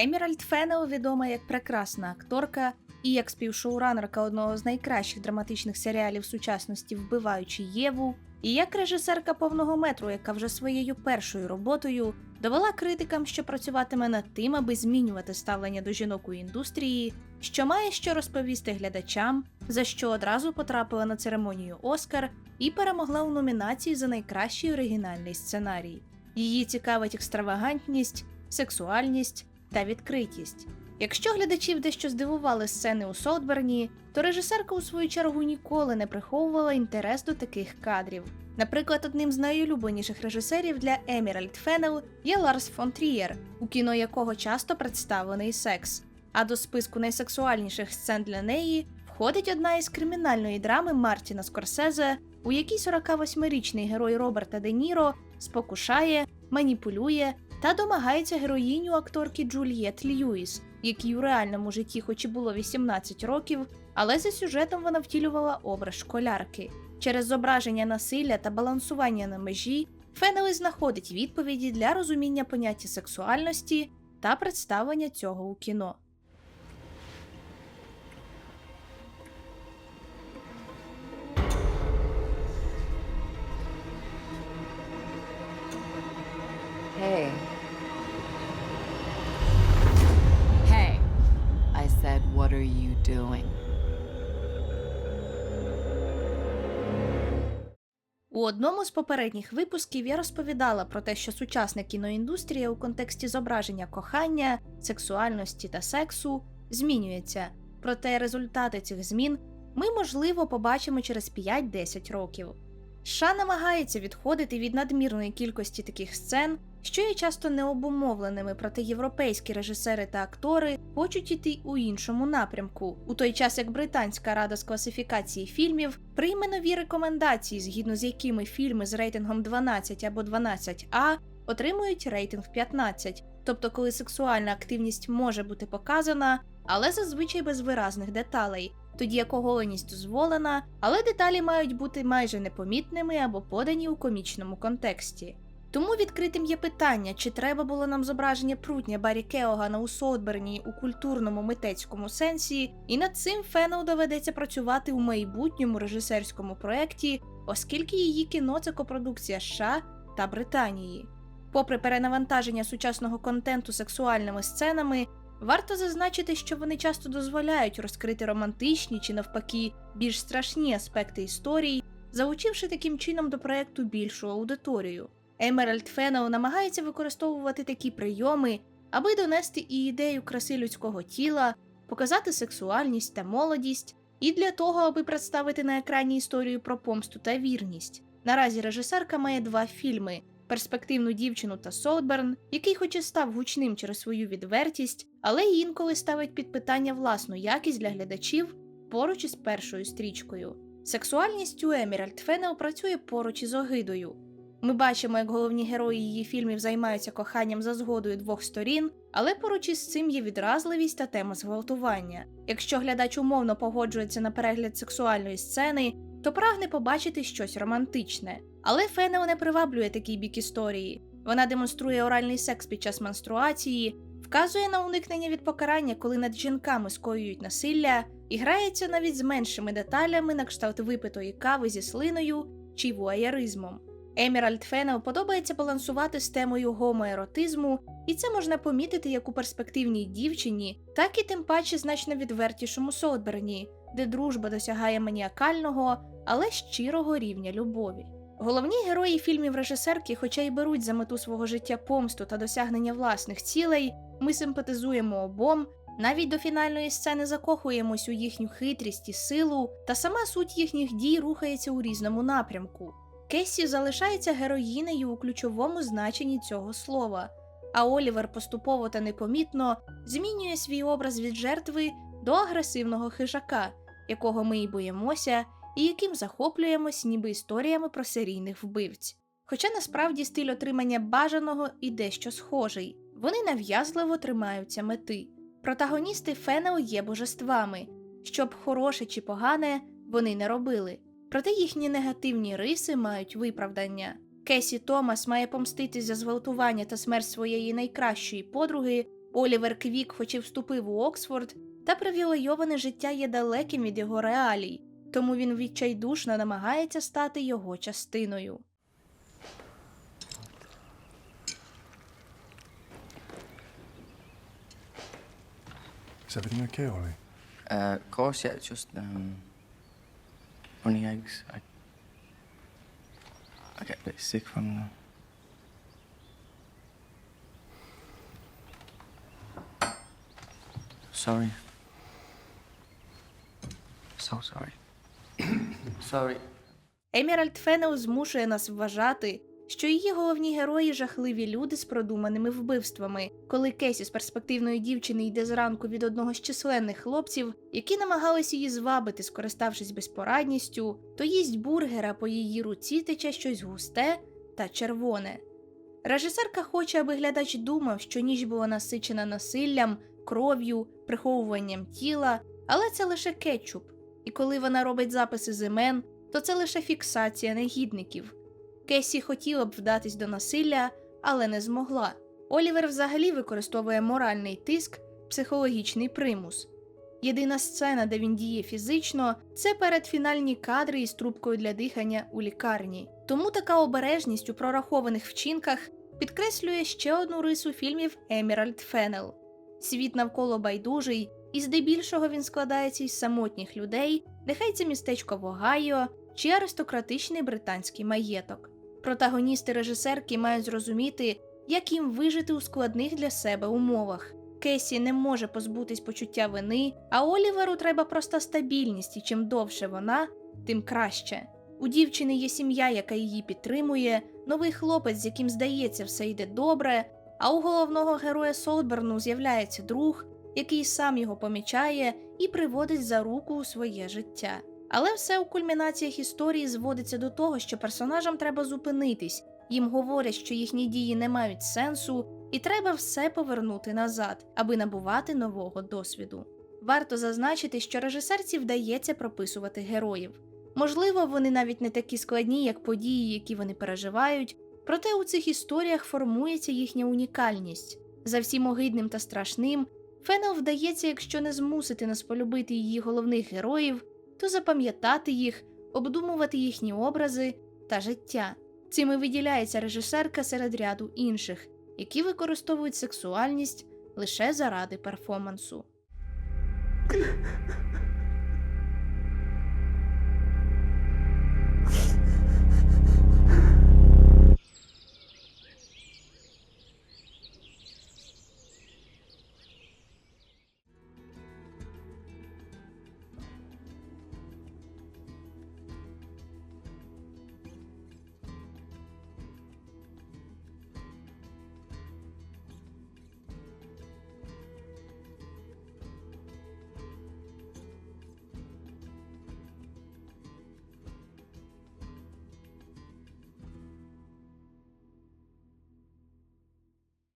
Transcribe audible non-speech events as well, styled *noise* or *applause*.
Еміральд Феннел відома як прекрасна акторка і як співшоуранерка одного з найкращих драматичних серіалів сучасності Вбиваючи Єву, і як режисерка повного метру, яка вже своєю першою роботою довела критикам, що працюватиме над тим, аби змінювати ставлення до жінок у індустрії, що має що розповісти глядачам, за що одразу потрапила на церемонію Оскар і перемогла у номінації за найкращий оригінальний сценарій. Її цікавить екстравагантність, сексуальність та відкритість. Якщо глядачів дещо здивували сцени у Солтберні, то режисерка у свою чергу ніколи не приховувала інтерес до таких кадрів. Наприклад, одним з найулюбленіших режисерів для Еміральд Феннел є Ларс фон Трієр, у кіно якого часто представлений секс. А до списку найсексуальніших сцен для неї входить одна із кримінальної драми Мартіна Скорсезе, у якій 48-річний герой Роберта Де Ніро спокушає, маніпулює та домагається героїню акторки Джульєт Льюіс, якій у реальному житті, хоч і було 18 років, але за сюжетом вона втілювала образ школярки. Через зображення насилля та балансування на межі Фенели знаходить відповіді для розуміння поняття сексуальності та представлення цього у кіно. У одному з попередніх випусків я розповідала про те, що сучасна кіноіндустрія у контексті зображення кохання, сексуальності та сексу змінюється. Проте результати цих змін ми, можливо, побачимо через 5-10 років. США намагається відходити від надмірної кількості таких сцен, що є часто необумовленими, проте європейські режисери та актори хочуть іти у іншому напрямку, у той час як британська рада з класифікації фільмів прийме нові рекомендації, згідно з якими фільми з рейтингом 12 або 12А отримують рейтинг 15, тобто коли сексуальна активність може бути показана, але зазвичай без виразних деталей. Тоді як оголеність дозволена, але деталі мають бути майже непомітними або подані у комічному контексті. Тому відкритим є питання, чи треба було нам зображення прутня Барі Кеогана у Сотберні у культурному митецькому сенсі, і над цим Феннел доведеться працювати у майбутньому режисерському проєкті, оскільки її кіно це копродукція США та Британії. Попри перенавантаження сучасного контенту сексуальними сценами, варто зазначити, що вони часто дозволяють розкрити романтичні чи навпаки більш страшні аспекти історій, залучивши таким чином до проекту більшу аудиторію. Емеральд Феннел намагається використовувати такі прийоми, аби донести і ідею краси людського тіла, показати сексуальність та молодість, і для того, аби представити на екрані історію про помсту та вірність. Наразі режисерка має два фільми: перспективну дівчину та Солберн, який хоч і став гучним через свою відвертість, але й інколи ставить під питання власну якість для глядачів поруч із першою стрічкою. Сексуальність у Еміральд Фенел працює поруч із огидою. Ми бачимо, як головні герої її фільмів займаються коханням за згодою двох сторін, але поруч із цим є відразливість та тема зґвалтування. Якщо глядач умовно погоджується на перегляд сексуальної сцени, то прагне побачити щось романтичне. Але Фенел не приваблює такий бік історії. Вона демонструє оральний секс під час менструації, вказує на уникнення від покарання, коли над жінками скоюють насилля, і грається навіть з меншими деталями на кшталт випитої кави зі слиною чи вуаєризмом. Еміральд Фенел подобається балансувати з темою гомоеротизму, і це можна помітити як у перспективній дівчині, так і тим паче значно відвертішому Солтберні, де дружба досягає маніакального, але щирого рівня любові. Головні герої фільмів режисерки, хоча й беруть за мету свого життя помсту та досягнення власних цілей, ми симпатизуємо обом, навіть до фінальної сцени закохуємось у їхню хитрість і силу, та сама суть їхніх дій рухається у різному напрямку. Кесі залишається героїнею у ключовому значенні цього слова, а Олівер поступово та непомітно змінює свій образ від жертви до агресивного хижака, якого ми й боїмося, і яким захоплюємось ніби історіями про серійних вбивць. Хоча насправді стиль отримання бажаного і дещо схожий, вони нав'язливо тримаються мети. Протагоністи Фенел є божествами, щоб хороше чи погане вони не робили. Проте їхні негативні риси мають виправдання. Кесі Томас має помститись за зґвалтування та смерть своєї найкращої подруги, Олівер Квік, хоч і вступив у Оксфорд, та привілейоване життя є далеким від його реалій, тому він відчайдушно намагається стати його частиною. Is everything okay, Ollie? Uh, of course, yeah, just um, runny eggs. I, I get a bit sick from them. Sorry. So sorry. *coughs* sorry. Еміральд Фенел змушує нас вважати, що її головні герої жахливі люди з продуманими вбивствами, коли Кесі з перспективної дівчини йде зранку від одного з численних хлопців, які намагались її звабити, скориставшись безпорадністю, то їсть бургера по її руці тече щось густе та червоне. Режисерка хоче, аби глядач думав, що ніч була насичена насиллям, кров'ю, приховуванням тіла, але це лише кетчуп. І коли вона робить записи з імен, то це лише фіксація негідників. Кесі хотіла б вдатись до насилля, але не змогла. Олівер взагалі використовує моральний тиск, психологічний примус. Єдина сцена, де він діє фізично, це передфінальні кадри із трубкою для дихання у лікарні. Тому така обережність у прорахованих вчинках підкреслює ще одну рису фільмів Еміральд Фенел. Світ навколо байдужий, і здебільшого він складається із самотніх людей, нехай це містечко в Огайо чи аристократичний британський маєток. Протагоністи режисерки мають зрозуміти, як їм вижити у складних для себе умовах. Кесі не може позбутись почуття вини, а Оліверу треба проста стабільність, і чим довше вона, тим краще. У дівчини є сім'я, яка її підтримує, новий хлопець, з яким здається, все йде добре. А у головного героя Солберну з'являється друг, який сам його помічає і приводить за руку у своє життя. Але все у кульмінаціях історії зводиться до того, що персонажам треба зупинитись, їм говорять, що їхні дії не мають сенсу, і треба все повернути назад, аби набувати нового досвіду. Варто зазначити, що режисерці вдається прописувати героїв. Можливо, вони навіть не такі складні, як події, які вони переживають, проте у цих історіях формується їхня унікальність. За всім огидним та страшним, Фенел вдається, якщо не змусити нас полюбити її головних героїв, то запам'ятати їх, обдумувати їхні образи та життя. Цим і виділяється режисерка серед ряду інших, які використовують сексуальність лише заради перформансу.